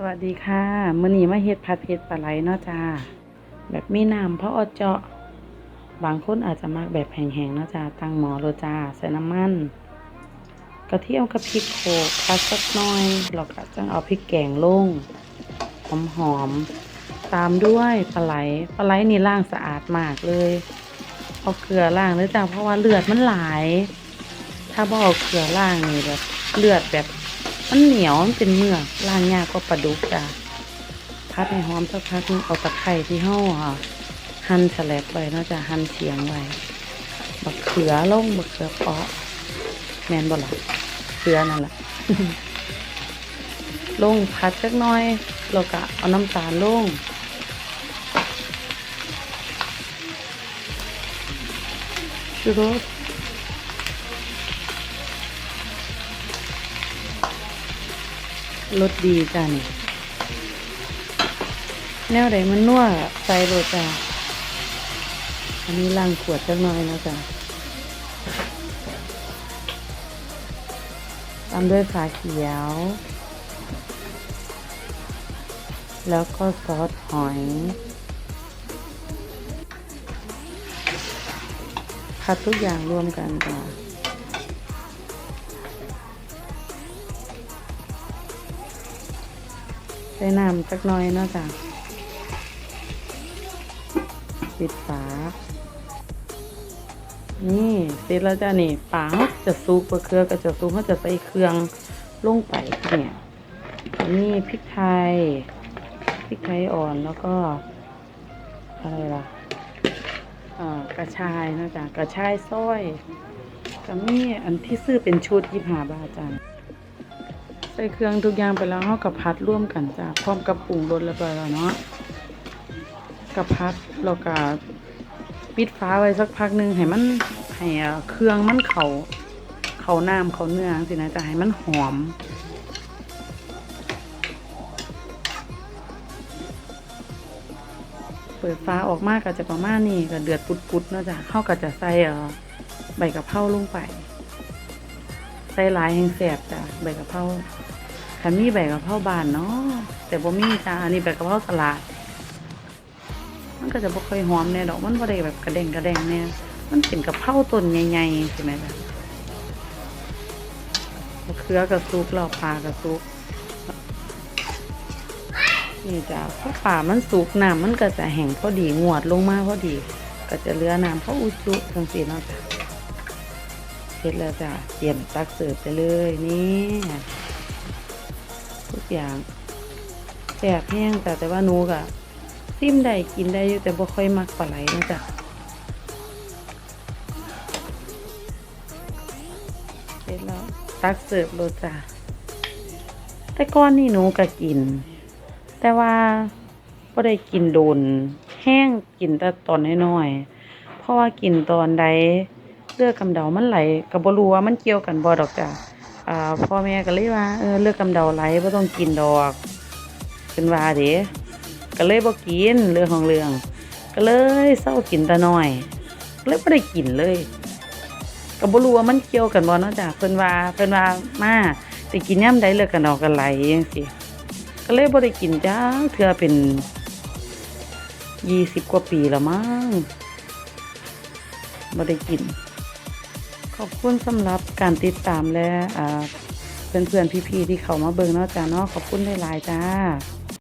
สวัสดีค่ะมื้อนี้มาเฮ็ดผัดเผ็ดปลาไหลเนาะจ้า แบบมีน้ำเพราะอดเจาะ บางคนอาจจะมักแบบแห้งๆเนาะจ้าตั้งหม้อโลจ้าใส่น้ำมันกระเทียมกับพริกโขกผัดสักหน่อยแล้วก็จังเอาพริกแกงลงหอมๆตามด้วยปลาไหลปลาไหลนี่ล้างสะอาดมากเลยเอาเกลือล้างเลยจ้าเพราะว่าเลือดมันหลาย ถ้าบ่เอาเกลือล้างนี่แบบเลือดแบบ มันเหนียวมันเป็นเมือกล้างยากกว่าปลาดุกจ้ะพัดให้หอมสักพักนึงเอาตะไคร้ที่ห่ออะหั่นสลับไว้เนาะจ้ะหั่นเฉียงไว้บักเขือลงบักเขือเปาะแมนบ่ล่ะเขือนั่นแหละลงพัดสักหน้อยแล้วก็เอาน้ำตาลลงชูรส รสดีจ้ะนี่แนวไหนมันนัวใส่โรจ้ะอันนี้ล้างขวดจักหน่อยนะจ้ะตามด้วยฝาเขียว แล้วก็ซอสหอยผัดทุกอย่างรวมกันจ้ะ ใส่น้ำสักหน่อยเนาะจ้ะปิดฝา นี่เสร็จแล้วจ้ะนี่ปลาจะซุกบะเครือก็จะซุกเขาจะใส่เครื่องลงไปเนี่ยนี่พริกไทยพริกไทยอ่อนแล้วก็อะไรล่ะกระชายนะจ้ะกระชายซอยก็มีอันที่ซื้อเป็นชุดยี่ห้าบาทจ้ะ ส่เครื่องทุกอย่างไปแล้วเรากับพัดร่วมกันจ้ะพร้อมกับปรุงรสแล้วไปแล้วเนาะกับพัดเราก็ปิดฟ้าไว้สักพักหนึ่งให้มันให้เครื่องมันเขาเขาน้ำเขาเนื้อสินะจะให้มันหอมเปิดฟ้าออกมากก็จะประมาณนี้ก็เดือดปุดๆเนาะจ้ะเข้าก็จะใส่ใบกะเพราลงไป ใส่หลายแห่งแสบจ้ะใบกะเพรา คันมีใบกะเพราบานเนาะแต่บ่มีจ้ะอันนี้ใบกะเพราสลัดมันก็จะบ่ค่อยหอมแน่ดอกมันบ่ได้แบบกระเด้งกระแดงแน่มันเป็นกะเพราต้นใหญ่ๆใช่ไหมจ้ะมะเขือกระซุกเราปลากระซุกนี่จ้ะเพราะป่ามันสุกน้ำมันก็จะแห้งพอดีงวดลงมาพอดี ก็จะเลือน้ำเพราะอุจุทั้งสี่เนาะจ้ะเสร็จแล้วจ้ะเตรียมตักเสิร์ฟไปเลยนี่ อย่างแสบแห้งจ้ะแต่ว่านูกะซิมได้กินได้อยู่แต่บ่ค่อยมักปลาไหลนะจ๊ะเสร็จแล้วตักเสิร์ฟโลจ้ะแต่ก้อนนี่หนูก็กิน แต่ว่าบ่ได้กินโดน แห้งกินแต่ตอนน้อยๆเพราะว่ากินตอนใดเลือดกำเดามันไหลกับ่รู้ว่ามันเกี่ยวกันบ่ดอกจ้ะ พ่อแม่ก็เลยว่าเออเลือดกำเดาไหลบ่ต้องกินดอกเป็นว่าเด้ก็เลยบ่กินเรื่องของเรื่อง ก็เลยเศร้ากินแต่น้อยเลยบ่ได้กินเลยก็บ่รู้ว่ามันเกี่ยวกันบ่เนาะจ้ะเพิ่นว่าเพิ่นว่ามาสิกินยาใดเลือดกำเดาก็ไหลจังซี่ก็เลยบ่ได้กินจ้าเทื่อเป็น20กว่าปีแล้วมั้งบ่ได้กิน ขอบคุณสำหรับการติดตามและเพื่อนๆพี่ๆที่เขามาเบิ่งเนาะจ้าเนาะขอบคุณหลายๆจ้า